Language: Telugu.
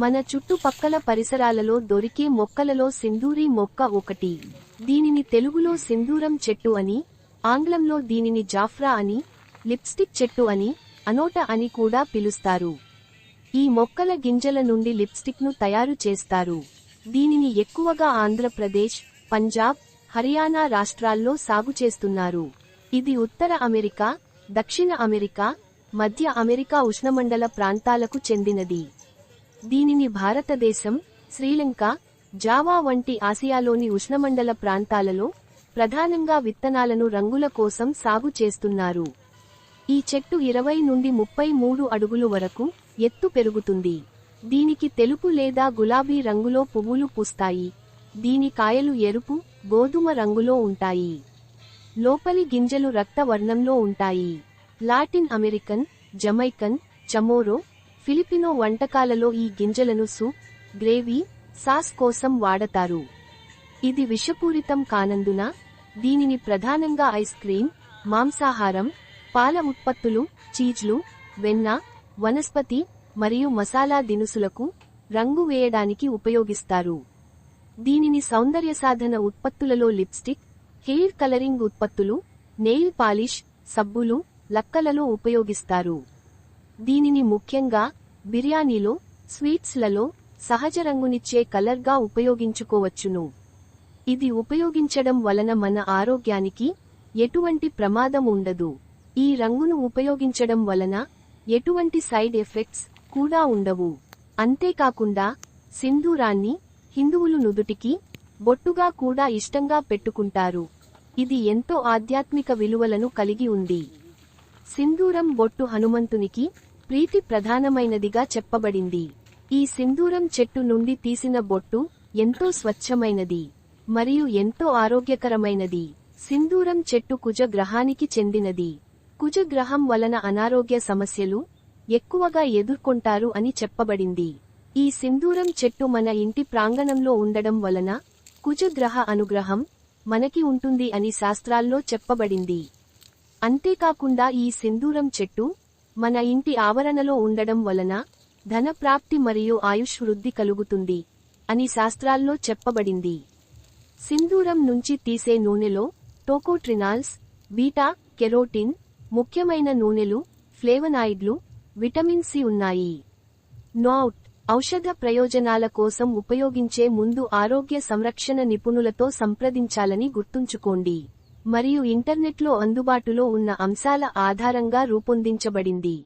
మన చుట్టుపక్కల పరిసరాలలో దొరికే మొక్కలలో సింధూరి మొక్క ఒకటి. దీనిని తెలుగులో సింధూరం చెట్టు అని ఆంగ్లంలో దీనిని జాఫ్రా అని లిప్స్టిక్ చెట్టు అని అనోట అని కూడా పిలుస్తారు. ఈ మొక్కల గింజల నుండి లిప్స్టిక్ను తయారు చేస్తారు. దీనిని ఎక్కువగా ఆంధ్రప్రదేశ్ పంజాబ్ హర్యానా రాష్ట్రాల్లో సాగు చేస్తున్నారు. ఇది ఉత్తర అమెరికా దక్షిణ అమెరికా మధ్య అమెరికా ఉష్ణమండల ప్రాంతాలకు చెందినది. దీనిని భారతదేశం శ్రీలంక జావా వంటి ఆసియాలోని ఉష్ణమండల ప్రాంతాలలో ప్రధానంగా విత్తనాలను రంగుల కోసం సాగు చేస్తున్నారు. ఈ చెట్టు ఇరవై నుండి ముప్పై మూడు అడుగులు వరకు ఎత్తు పెరుగుతుంది. దీనికి తెలుపు లేదా గులాబీ రంగులో పువ్వులు పూస్తాయి. దీని కాయలు ఎరుపు గోధుమ రంగులో ఉంటాయి. లోపలి గింజలు రక్త వర్ణంలో ఉంటాయి. Latin American Jamaican Chamorro Filipino వంటకాలలో ఈ గింజలను సూప్ గ్రేవీ సాస్ కోసం వాడతారు. ఇది విషపూరితం కానందున దీనిని ప్రధానంగా ఐస్ క్రీమ్ మాంసాహారం పాల ఉత్పత్తులు చీజ్లు వెన్న వనస్పతి మరియు మసాలా దినుసులకు రంగు వేయడానికి ఉపయోగిస్తారు. దీనిని సౌందర్య సాధన ఉత్పత్తులలో లిప్స్టిక్ హెయిర్ కలరింగ్ ఉత్పత్తులు నెయిల్ పాలిష్ సబ్బులు లక్కలలో ఉపయోగిస్తారు. దీనిని ముఖ్యంగా బిర్యానీలో స్వీట్స్లలో సహజ రంగునిచ్చే కలర్గా ఉపయోగించుకోవచ్చును. ఇది ఉపయోగించడం వలన మన ఆరోగ్యానికి ఎటువంటి ప్రమాదం ఉండదు. ఈ రంగును ఉపయోగించడం వలన ఎటువంటి సైడ్ ఎఫెక్ట్స్ కూడా ఉండవు. అంతేకాకుండా సింధూరాన్ని హిందువులు నుదుటికి బొట్టుగా కూడా ఇష్టంగా పెట్టుకుంటారు. ఇది ఎంతో ఆధ్యాత్మిక విలువలను కలిగి ఉంది. సింధూరం బొట్టు హనుమంతునికి ప్రీతి ప్రధానమైనదిగా చెప్పబడింది. ఈ సింధూరం చెట్టు నుండి తీసిన బొట్టు ఎంతో స్వచ్ఛమైనది మరియు ఎంతో ఆరోగ్యకరమైనది. సింధూరం చెట్టు కుజ గ్రహానికి చెందినది. కుజ గ్రహం వలన అనారోగ్య సమస్యలు ఎక్కువగా ఎదుర్కొంటారు అని చెప్పబడింది. ఈ సింధూరం చెట్టు మన ఇంటి ప్రాంగణంలో ఉండడం వలన కుజగ్రహ అనుగ్రహం మనకి ఉంటుంది అని శాస్త్రాల్లో చెప్పబడింది. అంతేకాకుండా ఈ సింధూరం చెట్టు మన ఇంటి ఆవరణలో ఉండడం వలన ధనప్రాప్తి మరియు ఆయుష్ వృద్ధి కలుగుతుంది అని శాస్త్రాల్లో చెప్పబడింది. సింధూరం నుంచి తీసే నూనెలో టోకోట్రినాల్స్ బీటా కెరోటిన్ ముఖ్యమైన నూనెలు ఫ్లేవనాయిడ్లు విటమిన్ సి ఉన్నాయి. నోట్ ఔషధ ప్రయోజనాల కోసం ఉపయోగించే ముందు ఆరోగ్య సంరక్షణ నిపుణులతో సంప్రదించాలని గుర్తుంచుకోండి. మరియు ఇంటర్నెట్లో అందుబాటులో ఉన్న అంశాల ఆధారంగా రూపొందించబడింది.